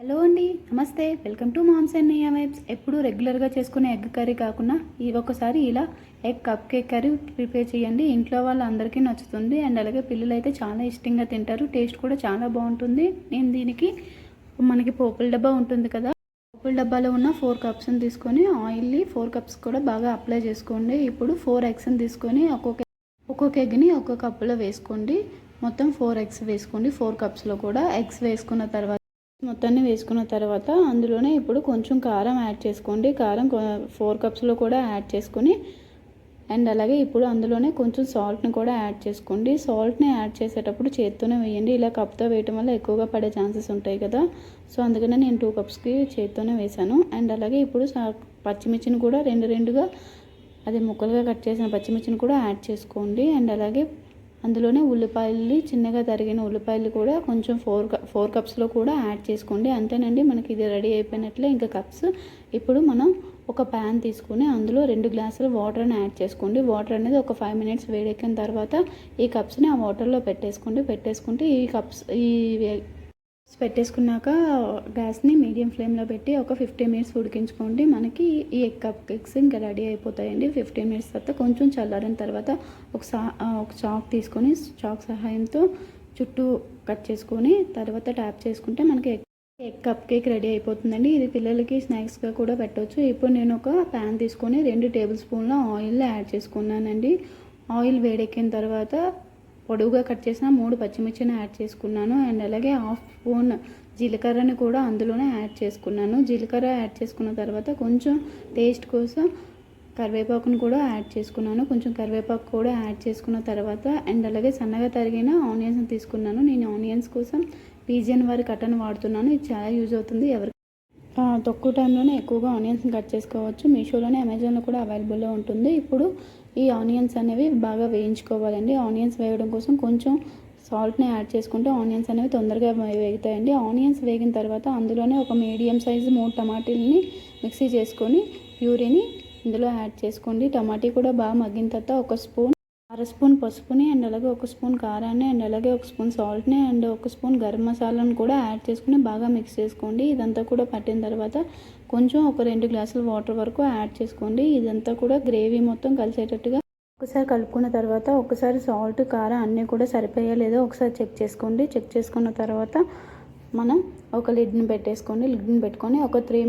Hello అండి నమస్తే. Welcome to moms and Niya vibes. ఎప్పుడు రెగ్యులర్గా చేసుకునే ఎగ్ కర్రీ కాకుండా ఈ ఒకసారి ఇలా egg cup cake curry prepare చేయండి. ఇంట్లో వాళ్ళందరికీ నచ్చుతుంది అండ్ అలాగే పిల్లలు అయితే చాలా ఇష్టంగా తింటారు. టేస్ట్ కూడా చాలా బాగుంటుంది. నేను దీనికి మనకి పోపుల డబ్బా ఉంటుంది కదా పోపుల డబ్బాలో ఉన్న ఫోర్ కప్స్ని తీసుకొని ఆయిల్ని ఫోర్ కప్స్ కూడా బాగా అప్లై చేసుకోండి. ఇప్పుడు ఫోర్ ఎగ్స్ని తీసుకొని ఒక్కొక్క ఒక్కొక్క ఎగ్ని ఒక్కొక్క కప్పులో వేసుకోండి. మొత్తం ఫోర్ ఎగ్స్ వేసుకోండి. ఫోర్ కప్స్లో కూడా ఎగ్స్ వేసుకున్న తర్వాత మొత్తాన్ని వేసుకున్న తర్వాత అందులోనే ఇప్పుడు కొంచెం కారం యాడ్ చేసుకోండి. కారం ఫోర్ కప్స్లో కూడా యాడ్ చేసుకొని అండ్ అలాగే ఇప్పుడు అందులోనే కొంచెం సాల్ట్ని కూడా యాడ్ చేసుకోండి. సాల్ట్ని యాడ్ చేసేటప్పుడు చేత్తోనే వేయండి. ఇలా కప్తో వేయటం వల్ల ఎక్కువగా పడే ఛాన్సెస్ ఉంటాయి కదా. సో అందుకనే నేను టూ కప్స్కి చేత్తోనే వేసాను అండ్ అలాగే ఇప్పుడు పచ్చిమిర్చిని కూడా రెండు రెండుగా అది ముక్కలుగా కట్ చేసిన పచ్చిమిర్చిని కూడా యాడ్ చేసుకోండి. అండ్ అలాగే అందులోనే ఉల్లిపాయలు చిన్నగా తరిగిన ఉల్లిపాయలు కూడా కొంచెం ఫోర్ ఫోర్ కప్స్లో కూడా యాడ్ చేసుకోండి. అంతేనండి మనకి ఇది రెడీ అయిపోయినట్లే. ఇంకా కప్స్ ఇప్పుడు మనం ఒక ప్యాన్ తీసుకొని అందులో రెండు గ్లాసులు వాటర్ని యాడ్ చేసుకోండి. వాటర్ అనేది ఒక ఫైవ్ మినిట్స్ వేడెక్కిన తర్వాత ఈ కప్స్ని ఆ వాటర్లో పెట్టేసుకోండి. పెట్టేసుకుంటే ఈ కప్స్ ఈ పెట్టేసుకున్నాక గ్యాస్ని మీడియం ఫ్లేమ్లో పెట్టి ఒక ఫిఫ్టీన్ మినిట్స్ ఉడికించుకోండి. మనకి ఈ ఎగ్ కప్ కేక్స్ ఇంకా రెడీ అయిపోతాయండి. ఫిఫ్టీన్ మినిట్స్ తర్వాత కొంచెం చల్లారిన తర్వాత ఒక సా ఒక చాక్ తీసుకొని చాక్ సహాయంతో చుట్టూ కట్ చేసుకొని తర్వాత ట్యాప్ చేసుకుంటే మనకి ఎగ్ కప్ కేక్ రెడీ అయిపోతుందండి. ఇది పిల్లలకి స్నాక్స్గా కూడా పెట్టవచ్చు ఇప్పుడు నేను ఒక ప్యాన్ తీసుకొని రెండు టేబుల్ స్పూన్ల ఆయిల్ యాడ్ చేసుకున్నానండి. ఆయిల్ వేడెక్కిన తర్వాత పొడవుగా కట్ చేసిన మూడు పచ్చిమిర్చిని యాడ్ చేసుకున్నాను. అండ్ అలాగే హాఫ్ స్పూన్ జీలకర్రని కూడా అందులోనే యాడ్ చేసుకున్నాను. జీలకర్ర యాడ్ చేసుకున్న తర్వాత కొంచెం టేస్ట్ కోసం కరివేపాకును కూడా యాడ్ చేసుకున్నాను. కొంచెం కరివేపాకు కూడా యాడ్ చేసుకున్న తర్వాత అండ్ అలాగే సన్నగా తరిగిన ఆనియన్స్ తీసుకున్నాను. నేను ఆనియన్స్ కోసం పీజియన్ వారి కట్టను వాడుతున్నాను. ఇది చాలా యూజ్ అవుతుంది. ఎవరికి తక్కువ టైంలోనే ఎక్కువగా ఆనియన్స్ కట్ చేసుకోవచ్చు. మీషోలోనే అమెజాన్లో కూడా అవైలబుల్లో ఉంటుంది. ఇప్పుడు ఈ ఆనియన్స్ అనేవి బాగా వేయించుకోవాలండి. ఆనియన్స్ వేయడం కోసం కొంచెం సాల్ట్ని యాడ్ చేసుకుంటే ఆనియన్స్ అనేవి తొందరగా వేగుతాయండి. ఆనియన్స్ వేగిన తర్వాత అందులోనే ఒక మీడియం సైజు మూడు టమాటీలని మిక్సీ చేసుకొని ప్యూరీని ఇందులో యాడ్ చేసుకోండి. టమాటీ కూడా బాగా మగ్గిన తర్వాత ఒక స్పూన్ అర స్పూన్ పసుపుని అండ్ అలాగే ఒక స్పూన్ కారాన్ని అండ్ అలాగే ఒక స్పూన్ సాల్ట్ని అండ్ ఒక స్పూన్ గరం మసాలాను కూడా యాడ్ చేసుకుని బాగా మిక్స్ చేసుకోండి. ఇదంతా కూడా పట్టిన తర్వాత కొంచెం ఒక రెండు గ్లాసుల వాటర్ వరకు యాడ్ చేసుకోండి. ఇదంతా కూడా గ్రేవీ మొత్తం కలిసేటట్టుగా ఒకసారి కలుపుకున్న తర్వాత ఒకసారి సాల్ట్ కారం అన్నీ కూడా సరిపోయా లేదో ఒకసారి చెక్ చేసుకోండి. చెక్ చేసుకున్న తర్వాత మనం ఒక లిడ్ని పెట్టేసుకోండి. లిడ్ని పెట్టుకొని ఒక త్రీ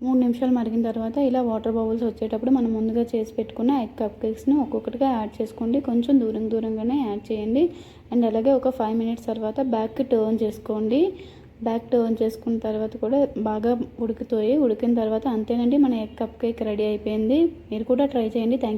మూడు నిమిషాలు మరిగిన తర్వాత ఇలా వాటర్ బబుల్స్ వచ్చేటప్పుడు మనం ముందుగా చేసి పెట్టుకున్న ఎగ్ కప్ కేక్స్ని ఒక్కొక్కటిగా యాడ్ చేసుకోండి. కొంచెం దూరం దూరంగానే యాడ్ చేయండి. అండ్ అలాగే ఒక ఫైవ్ మినిట్స్ తర్వాత బ్యాక్ టర్న్ చేసుకోండి. బ్యాక్ టర్న్ చేసుకున్న తర్వాత కూడా బాగా ఉడుకుతాయి ఉడికిన తర్వాత అంతేనండి. మన ఎగ్ కప్ కేక్ రెడీ అయిపోయింది. మీరు కూడా ట్రై చేయండి. థ్యాంక్